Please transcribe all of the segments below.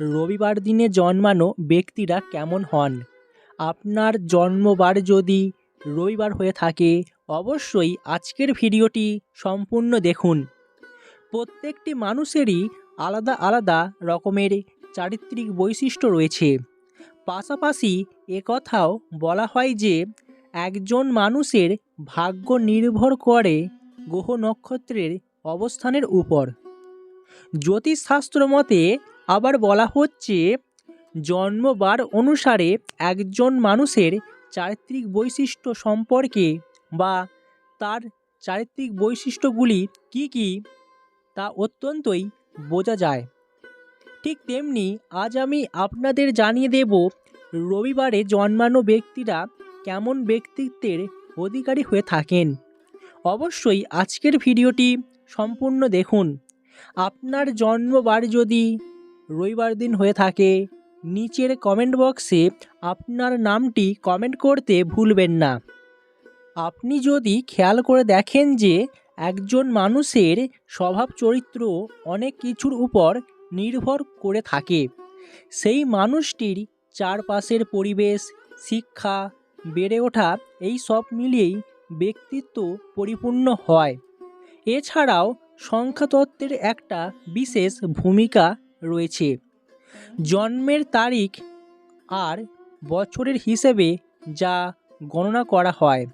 রবিবার দিনে জন্মানো ব্যক্তিরা কেমন হন? আপনার জন্মবার যদি রবিবার হয়ে থাকে, অবশ্যই আজকের ভিডিওটি সম্পূর্ণ দেখুন। প্রত্যেকটি মানুষেরই আলাদা আলাদা রকমের চারিত্রিক বৈশিষ্ট্য রয়েছে। পাশাপাশি একথাও বলা হয় যে, একজন মানুষের ভাগ্য নির্ভর করে গ্রহ নক্ষত্রের অবস্থানের উপর। জ্যোতিষশাস্ত্র মতে আবার বলা হচ্ছে, জন্মবার অনুসারে একজন মানুষের চারিত্রিক বৈশিষ্ট্য সম্পর্কে বা তার চারিত্রিক বৈশিষ্ট্যগুলি কি কি তা অত্যন্তই বোঝা যায়। ঠিক তেমনি আজ আমি আপনাদের জানিয়ে দেব, রবিবারে জন্মানো ব্যক্তিরা কেমন ব্যক্তিত্বের অধিকারী হয়ে থাকেন। অবশ্যই আজকের ভিডিওটি সম্পূর্ণ দেখুন। আপনার জন্মবার যদি রবিবার দিন হয়ে থাকে। নিচের কমেন্ট বক্সে আপনার নামটি কমেন্ট করতে ভুলবেন না। আপনি যদি খেয়াল করে দেখেন যে একজন মানুষের স্বভাব চরিত্র অনেক কিছুর উপর নির্ভর করে থাকে, সেই মানুষটির চারপাশের পরিবেশ, শিক্ষা, বেড়ে ওঠা এই সব মিলিয়েই ব্যক্তিত্ব পরিপূর্ণ হয়। এছাড়াও সংখ্যাতত্ত্বের একটা বিশেষ ভূমিকা রয়েছে। জন্মের তারিখ আর বছরের হিসেবে যা গণনা করা হয়।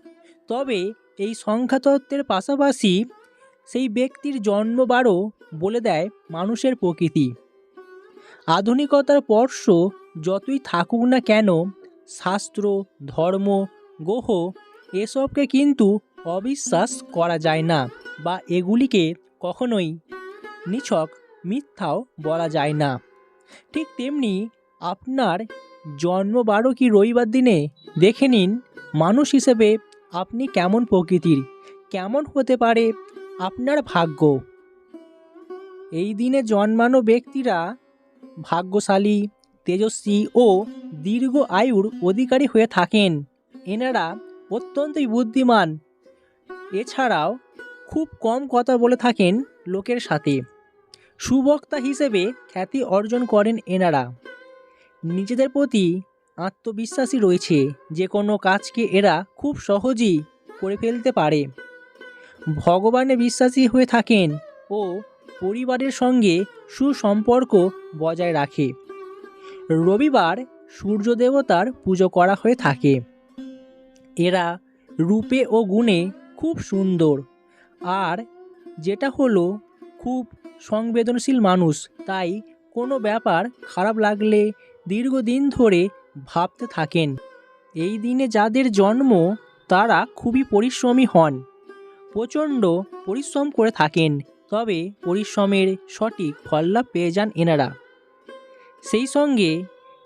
তবে এই সংখ্যাতত্ত্বের পাশাপাশি সেই ব্যক্তির জন্মবারও বলে দেয় মানুষের প্রকৃতি। আধুনিকতার স্পর্শ যতই থাকুক না কেন, শাস্ত্র, ধর্ম, গ্রহ এসবকে কিন্তু অবিশ্বাস করা যায় না বা এগুলিকে কখনোই নিছক মিথ্যাও বলা যায় না। ঠিক তেমনি আপনার জন্মবারও কি রবিবার দিনে? দেখে নিন, মানুষ হিসেবে আপনি কেমন প্রকৃতির? কেমন হতে পারে আপনার ভাগ্য? এই দিনে জন্মানো ব্যক্তিরা ভাগ্যশালী, তেজস্বী ও দীর্ঘ আয়ুর অধিকারী হয়ে থাকেন। এনারা অত্যন্তই বুদ্ধিমান। এছাড়াও খুব কম কথা বলে থাকেন লোকের সাথে। সুবক্তা হিসেবে খ্যাতি অর্জন করেন এনারা। নিজেদের প্রতি আত্মবিশ্বাসী রয়েছে, যে কোনো কাজকে এরা খুব সহজেই করে ফেলতে পারে। ভগবানে বিশ্বাসী হয়ে থাকেন ও পরিবারের সঙ্গে সুসম্পর্ক বজায় রাখে। রবিবার সূর্য দেবতার পুজো করা হয়ে থাকে। এরা রূপে ও গুণে খুব সুন্দর। আর যেটা হলো খুব সংবেদনশীল মানুষ। তাই কোনো ব্যাপার খারাপ লাগলে দীর্ঘদিন ধরে ভাবতে থাকেন। এই দিনে যাদের জন্ম, তারা খুবই পরিশ্রমী হন। প্রচণ্ড পরিশ্রম করে থাকেন, তবে পরিশ্রমের সঠিক ফললাভ পেয়ে যান এনারা। সেই সঙ্গে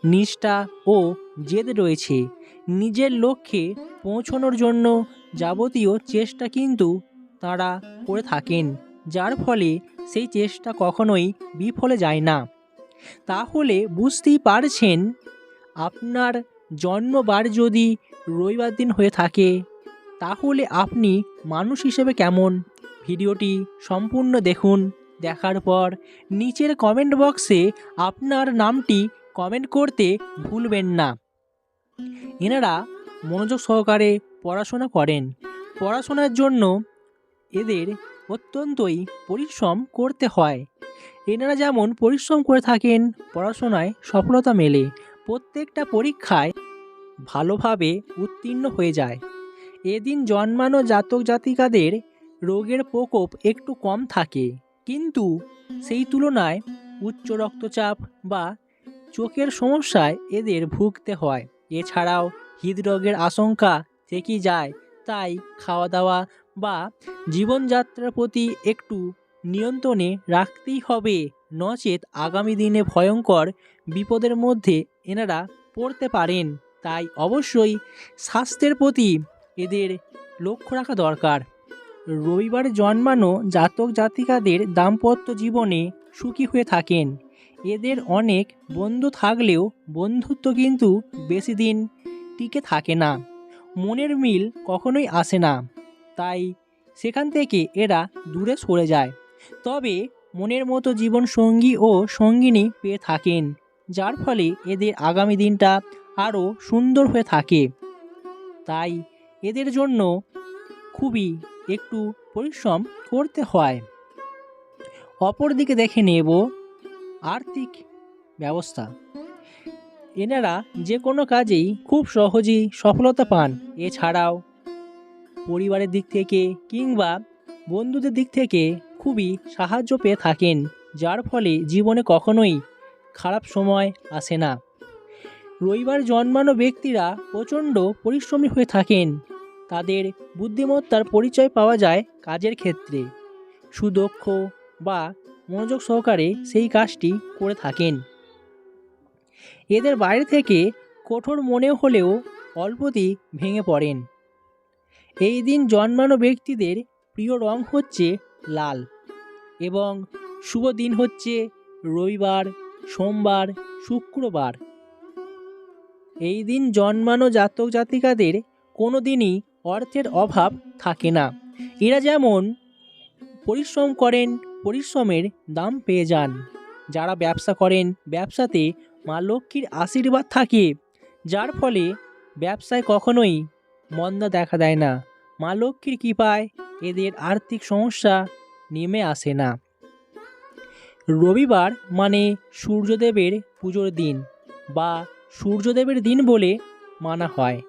নিষ্ঠা ও জেদ রয়েছে। নিজের লক্ষ্যে পৌঁছানোর জন্য যাবতীয় চেষ্টা কিন্তু তারা করে থাকেন। যার ফলে সেই চেষ্টা কখনোই বিফলে যায় না। তাহলে বুঝতেই পারছেন, আপনার জন্মবার যদি রবিবার দিন হয়ে থাকে, তাহলে আপনি মানুষ হিসেবে কেমন? ভিডিওটি সম্পূর্ণ দেখুন, দেখার পর নিচের কমেন্ট বক্সে আপনার নামটি কমেন্ট করতে ভুলবেন না। এনারা মনোযোগ সহকারে পড়াশোনা করেন। পড়াশোনার জন্য এদের অত্যন্তই পরিশ্রম করতে হয়। এনারা যেমন পরিশ্রম করে থাকেন, পড়াশোনায় সফলতা মেলে, প্রত্যেকটা পরীক্ষায় ভালোভাবে উত্তীর্ণ হয়ে যায়। এদিন জন্মানো জাতক জাতিকাদের রোগের প্রকোপ একটু কম থাকে, কিন্তু সেই তুলনায় উচ্চ রক্তচাপ বা চোখের সমস্যায় এদের ভুগতে হয়। এছাড়াও হৃদরোগের আশঙ্কা থেকেই যায়, তাই খাওয়া দাওয়া বা জীবনযাত্রার প্রতি একটু নিয়ন্ত্রণে রাখতেই হবে। নচেত আগামী দিনে ভয়ঙ্কর বিপদের মধ্যে এনারা পড়তে পারেন। তাই অবশ্যই স্বাস্থ্যের প্রতি এদের লক্ষ্য রাখা দরকার। রবিবার জন্মানো জাতক জাতিকাদের দাম্পত্য জীবনে সুখী হয়ে থাকেন। এদের অনেক বন্ধু থাকলেও বন্ধুত্ব কিন্তু বেশি দিন টিকে থাকে না। মনের মিল কখনোই আসে না। তাই সেখান থেকে এরা দূরে সরে যায়। তবে মনের মতো জীবন সঙ্গী ও সঙ্গিনী পেয়ে থাকেন, যার ফলে এদের আগামী দিনটা আরও সুন্দর হয়ে থাকে। তাই এদের জন্য খুবই একটু পরিশ্রম করতে হয়। অপরদিকে দেখে নেব আর্থিক ব্যবস্থা। এনারা যে কোনো কাজেই খুব সহজেই সফলতা পান। এছাড়াও পরিবারের দিক থেকে কিংবা বন্ধুদের দিক থেকে খুবই সাহায্য পেয়ে থাকেন, যার ফলে জীবনে কখনোই খারাপ সময় আসে না। রবিবার জন্মানো ব্যক্তিরা প্রচণ্ড পরিশ্রমী হয়ে থাকেন। তাদের বুদ্ধিমত্তার পরিচয় পাওয়া যায় কাজের ক্ষেত্রে। সুদক্ষ বা মনোযোগ সহকারে সেই কাজটি করে থাকেন। এদের বাইরে থেকে কঠোর মনে হলেও অল্পতেই ভেঙে পড়েন। এই দিন জন্মানো ব্যক্তিদের প্রিয় রং হচ্ছে লাল এবং শুভ দিন হচ্ছে রবিবার, সোমবার, শুক্রবার। এই দিন জন্মানো জাতক জাতিকাদের কোনো দিনই অর্থের অভাব থাকে না। এরা যেমন পরিশ্রম করেন, পরিশ্রমের দাম পেয়ে যান। যারা ব্যবসা করেন, ব্যবসাতে মা লক্ষ্মীর আশীর্বাদ থাকে। যার ফলে ব্যবসায় কখনোই মন্দা দেখা দেয় না। মা লক্ষ্মীর কৃপায় এদের আর্থিক সমস্যা নেমে আসে না। রবিবার মানে সূর্যদেবের পুজোর দিন বা সূর্যদেবের দিন বলে মানা হয়।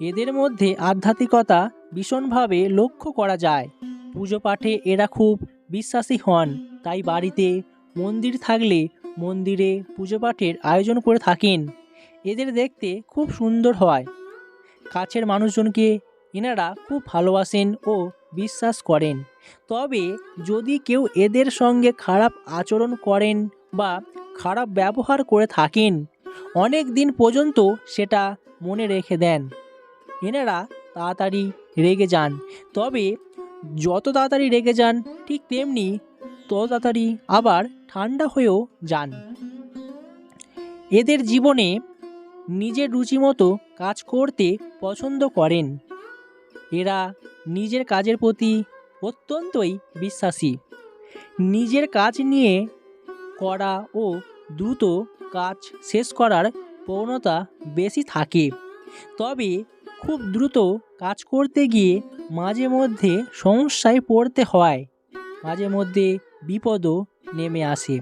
এদের মধ্যে আধ্যাত্মিকতা ভীষণভাবে লক্ষ্য করা যায়। পুজো পাঠে এরা খুব বিশ্বাসী হন, তাই বাড়িতে মন্দির থাকলে মন্দিরে পুজো পাঠের আয়োজন করে থাকেন। এদের দেখতে খুব সুন্দর হয়। কাছের মানুষজনকে এনারা খুব ভালোবাসেন ও বিশ্বাস করেন। তবে যদি কেউ এদের সঙ্গে খারাপ আচরণ করেন বা খারাপ ব্যবহার করে থাকেন, অনেক দিন পর্যন্ত সেটা মনে রেখে দেন। এনারা তাড়াতাড়ি রেগে যান। তবে যত তাড়াতাড়ি রেগে যান, ঠিক তেমনি তত তাড়াতাড়ি আবার ঠান্ডা হয়েও যান। এদের জীবনে নিজের রুচিমতো কাজ করতে পছন্দ করেন। এরা নিজের কাজের প্রতি অত্যন্তই বিশ্বাসী। নিজের কাজ নিয়ে করা ও দ্রুত কাজ শেষ করার প্রবণতা বেশি থাকে। তবে খুব দ্রুত কাজ করতে গিয়ে মাঝে মধ্যে সমস্যায় পড়তে হয়। মাঝে মধ্যে বিপদও নেমে আসে।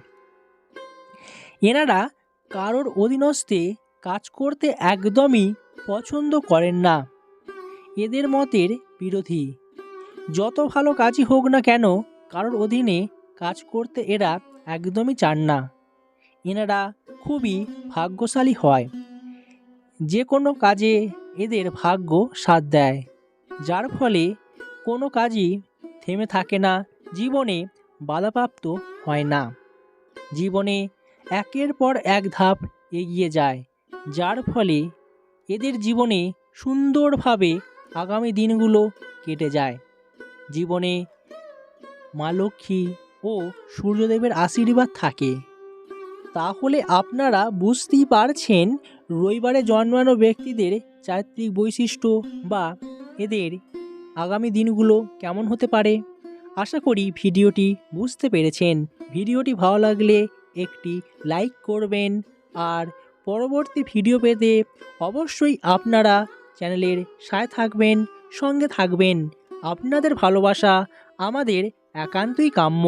এনারা কারোর অধীনস্থে কাজ করতে একদমই পছন্দ করেন না। এদের মতের বিরোধী। যত ভালো কাজই হোক না কেন, কারোর অধীনে কাজ করতে এরা একদমই চান না। এনারা খুবই ভাগ্যশালী হয়। যে কোনো কাজে এদের ভাগ্য সাথ দেয়। যার ফলে কোনো কাজই থেমে থাকে না, জীবনে বাধাপ্রাপ্ত হয় না। জীবনে একের পর এক ধাপ এগিয়ে যায়। যার ফলে এদের জীবনে সুন্দরভাবে আগামী দিনগুলো কেটে যায়। জীবনে মা লক্ষ্মী ও সূর্যদেবের আশীর্বাদ থাকে। তাহলে আপনারা বুঝতেই পারছেন রবিবারে জন্মানো ব্যক্তিদের চারিত্রিক বৈশিষ্ট্য বা এদের আগামী দিনগুলো কেমন হতে পারে। আশা করি ভিডিওটি বুঝতে পেরেছেন। ভিডিওটি ভালো লাগলে একটি লাইক করবেন আর পরবর্তী ভিডিও পেতে অবশ্যই আপনারা চ্যানেলের সায় থাকবেন, সঙ্গে থাকবেন। আপনাদের ভালোবাসা আমাদের একান্তই কাম্য।